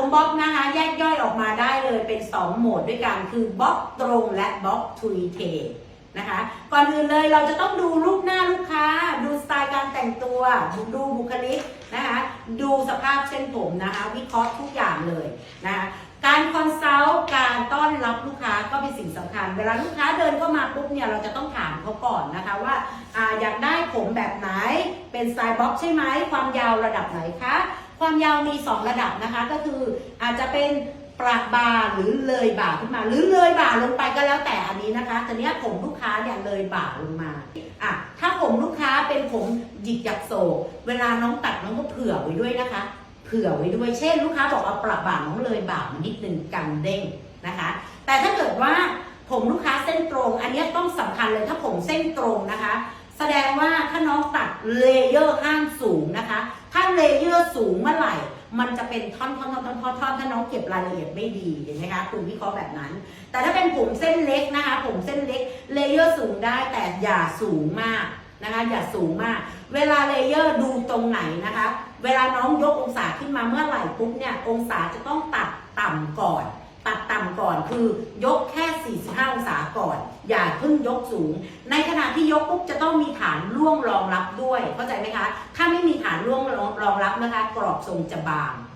ผมบล็อกนะคะแยกย่อยออกมาได้เลยเป็น 2 โหมดด้วยกันคือบล็อกตรงและบล็อกทุยเทนะคะก่อนอื่นเลยเราจะต้องดูรูปหน้าลูกค้า ดูสไตล์การแต่งตัวดูบุคลิกนะคะดูสภาพเส้นผมนะคะวิเคราะห์ทุกอย่างเลยนะคะการคอนซัลท์การต้อนรับลูกค้าก็เป็นสิ่งสำคัญ เวลาลูกค้าเดินเข้ามาปุ๊บเนี่ยเราจะต้องถามเขาก่อนนะคะว่าออยากได้ผมแบบไหนเป็นสไตล์บ็อกใช่ไหมความยาวระดับไหนคะ ความยาวมี 2 ระดับนะคะ ก็คืออาจจะเป็นประบ่าหรือเลยบ่าขึ้นมา หรือเลยบ่าลงไปก็แล้วแต่อันนี้นะคะทีเนี้ยผมลูกค้าเนี่ยเลยบ่าลงมาอะถ้าผมลูกค้าเป็นผมหยิกหยักโศกเวลาน้องตัดน้องก็เผื่อไว้ด้วยนะคะ เผื่อไว้ด้วยเช่น ลูกค้าบอกเอาประบ่าน้องเลยบ่ามานิดนึงกันเด้งนะคะ แต่ถ้าเกิดว่าผมลูกค้าเส้นตรง อันนี้ต้องสำคัญเลยถ้าผมเส้นตรงนะคะ แสดงว่าถ้าน้องตัดเลเยอร์ห้างสูงนะคะ เลเยอร์สูงเมื่อไหร่ มันจะเป็นท่อนท่อนท่อนท่อนท่อนท่อนถ้าน้องเก็บรายละเอียดไม่ดีเห็นไหมคะคุณวิเคราะห์แบบนั้น แต่ถ้าเป็นผมเส้นเล็กนะคะ ผมเส้นเล็กเลเยอร์สูงได้แต่อย่าสูงมากนะคะอย่าสูงมาก เวลาเลเยอร์ดูตรงไหนนะคะ เวลาน้องยกองศาขึ้นมาเมื่อไหร่ปุ๊บเนี่ยองศาจะต้องตัดต่ำก่อน ตัดต่ำก่อนคือยกแค่ 45 องศาก่อน อย่าเพิ่งยกสูง ในขณะที่ยกปุ๊บจะต้องมีฐานร่วงรองรับด้วยเข้าใจไหมคะ ถ้าไม่มีฐาน ร่วงรองรับนะคะ กรอบทรงจะบาง